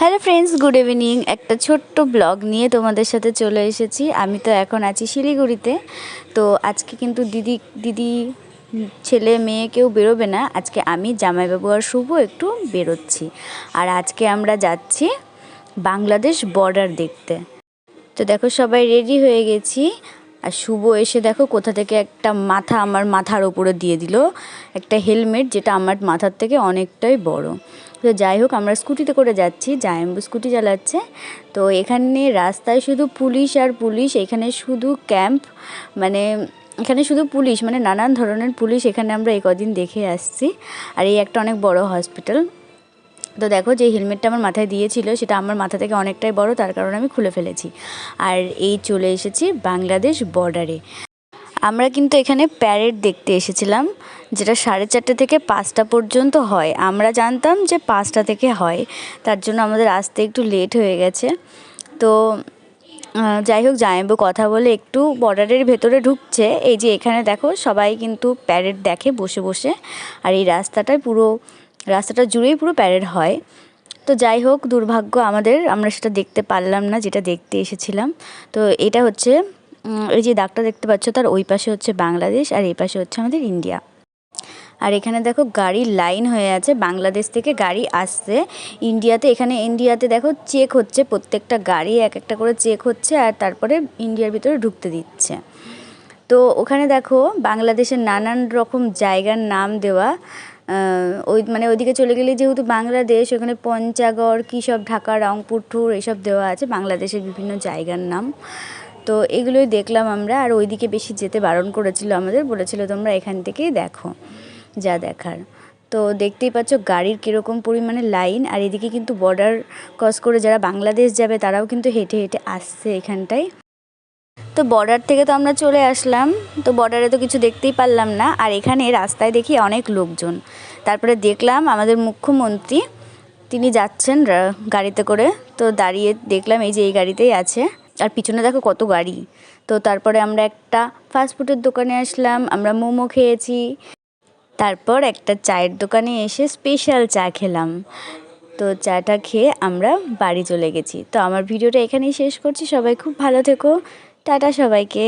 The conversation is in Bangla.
Hello friends, good evening. একটা ছোট্ট ব্লগ নিয়ে তোমাদের সাথে চলে এসেছি। আমি তো এখন আছি শিলিগুড়িতে। তো আজকে কিন্তু দিদি দিদি, ছেলে, মেয়ে কেউ বেরোবে না। আজকে আমি, জামাইবাবু আর শুভ একটু বেরোচ্ছি। আর আজকে আমরা যাচ্ছি বাংলাদেশ বর্ডার দেখতে। তো দেখো, সবাই রেডি হয়ে গেছি। আর শুভ এসে দেখো কোথা থেকে একটা মাথা আমার মাথার ওপরে দিয়ে দিল। একটা হেলমেট যেটা আমার মাথার থেকে অনেকটাই বড়। তো যাই হোক, আমরা স্কুটিতে করে যাচ্ছি জায়াম্বু স্কুটি চালাচ্ছে। তো এখানে রাস্তায় শুধু পুলিশ আর পুলিশ, এখানে শুধু ক্যাম্প মানে এখানে শুধু পুলিশ মানে নানান ধরনের পুলিশ এখানে আমরা এই কদিন দেখে আসছি। আর এই একটা অনেক বড় হসপিটাল। তো দেখো যে হেলমেটটা আমার মাথায় দিয়েছিল, সেটা আমার মাথা থেকে অনেকটাই বড়, তার কারণে আমি খুলে ফেলেছি। আর এই চলে এসেছি বাংলাদেশ বর্ডারে আমরা কিন্তু এখানে প্যারেড দেখতে এসেছিলাম, যেটা সাড়ে চারটে থেকে পাঁচটা পর্যন্ত হয়। আমরা জানতাম যে পাঁচটা থেকে হয়, তার জন্য আমাদের আসতে একটু লেট হয়ে গেছে। তো যাই হোক জামাইবু কথা বলে একটু বর্ডারের ভেতরে ঢুকছে। এই যে এখানে দেখো, সবাই কিন্তু প্যারেড দেখে বসে বসে, আর এই রাস্তাটায় পুরো রাস্তাটা জুড়েই পুরো প্যারেড হয়। তো যাই হোক, দুর্ভাগ্য আমাদের, আমরা সেটা দেখতে পারলাম না, যেটা দেখতে এসেছিলাম। তো এটা হচ্ছে এই যে দাগটা দেখতে পাচ্ছ, তার ওই পাশে হচ্ছে বাংলাদেশ আর এই পাশে হচ্ছে আমাদের ইন্ডিয়া। আর এখানে দেখো গাড়ির লাইন হয়ে আছে, বাংলাদেশ থেকে গাড়ি আসছে। ইন্ডিয়াতে, এখানে ইন্ডিয়াতে দেখো চেক হচ্ছে, প্রত্যেকটা গাড়ি এক একটা করে চেক হচ্ছে আর তারপরে ইন্ডিয়ার ভিতরে ঢুকতে দিচ্ছে। তো ওখানে দেখো, বাংলাদেশের নানান রকম জায়গার নাম দেওয়া ওই মানে ওইদিকে চলে গেলে যেহেতু বাংলাদেশ, ওখানে পঞ্চাগড়, কী সব ঢাকা, রংপুর টুর এসব দেওয়া আছে, বাংলাদেশের বিভিন্ন জায়গার নাম। তো এগুলোই দেখলাম আমরা, আর ওইদিকে বেশি যেতে বারণ করেছিল আমাদের, বলেছিল তোমরা এখান থেকেই দেখো যা দেখার। তো দেখতেই পাচ্ছ গাড়ির কীরকম পরিমাণে লাইন, আর এদিকে কিন্তু বর্ডার ক্রস করে যারা বাংলাদেশ যাবে তারাও কিন্তু হেঁটে হেঁটে আসছে এখানটায়। তো বর্ডার থেকে তো আমরা চলে আসলাম, তো বর্ডারে তো কিছু দেখতেই পারলাম না। আর এখানে রাস্তায় দেখি অনেক লোকজন। তারপরে দেখলাম আমাদের মুখ্যমন্ত্রী, তিনি যাচ্ছেন গাড়িতে করে। তো দাঁড়িয়ে দেখলাম এই যে এই গাড়িতেই আছে। আর পিছনে দেখো কত গাড়ি। তো তারপরে আমরা একটা ফাস্টফুডের দোকানে আসলাম, আমরা মোমো খেয়েছি। তারপর একটা চায়ের দোকানে এসে স্পেশাল চা খেলাম। তো চাটা খেয়ে আমরা বাড়ি চলে গেছি। তো আমার ভিডিওটা এখানেই শেষ করছি। সবাই খুব ভালো থেকো। টাটা সবাইকে।